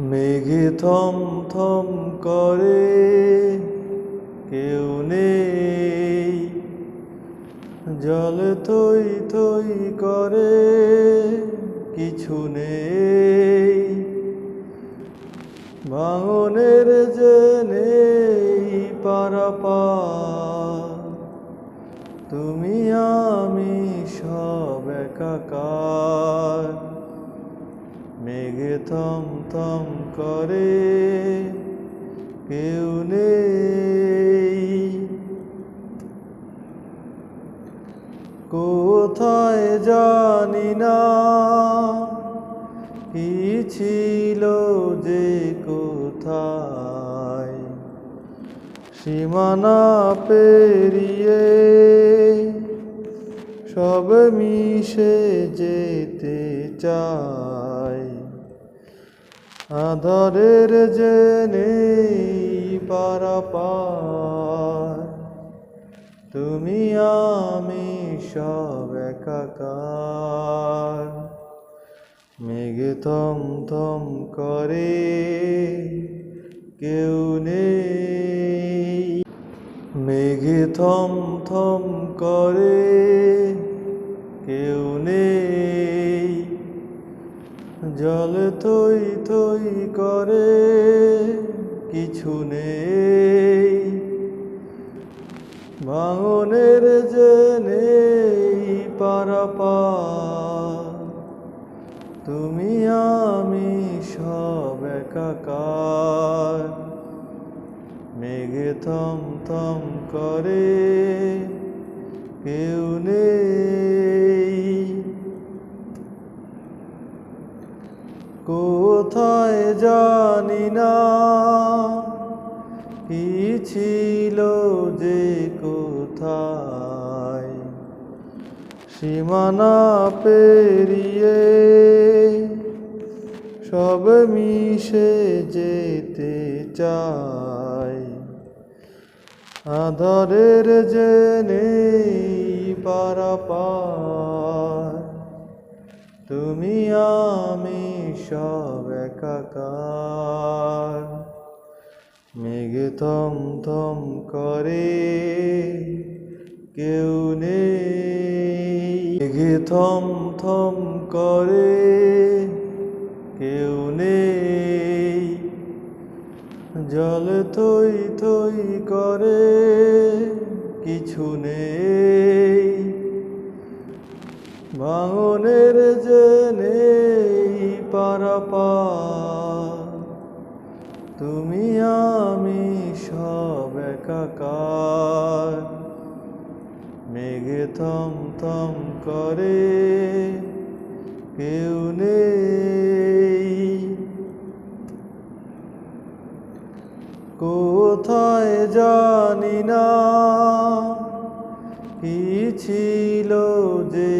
মেঘে থম থম করে, কেউ নেই। জল থই থই করে, কিছু নেই। ভাঙনের যে নেই পারাপার, তুমি আমি সব একাকার। মেঘে থম থম করে, কেউ নেই। কোথায় জানি না, কি ছিল যে কোথায়। সীমানা পেরিয়ে সব মিশে যেতে চাই আধারের যে নেই পারাপার, তুমি আমি সব একাকার। মেঘে থম থম করে কেউ নেই। মেঘে থম থম করে কেউ নেই। জল থই থই করে, কিছু নেই। ভাঙনের যে নেই তুমি আমি সব একাকার। মেঘে থম থম করে, কেউ নেই। কোথায় জানি না। কি ছিল যে কোথায়, সীমানা পেরিয়ে সব মিশে যেতে চাই। আধারের যে নেই পারাপার, তুমি আমি সব একাকার। মেঘে থম থম করে কেউ নেই। মেঘে থম থম করে কেউ নেই। জল থই থই করে কিছু নেই। ভাঙনের জেনে পারাপার তুমি আমি সব একাকার। মেঘে থম থম করে কেউ নেই। কোথায় জানি না, কি ছিল যে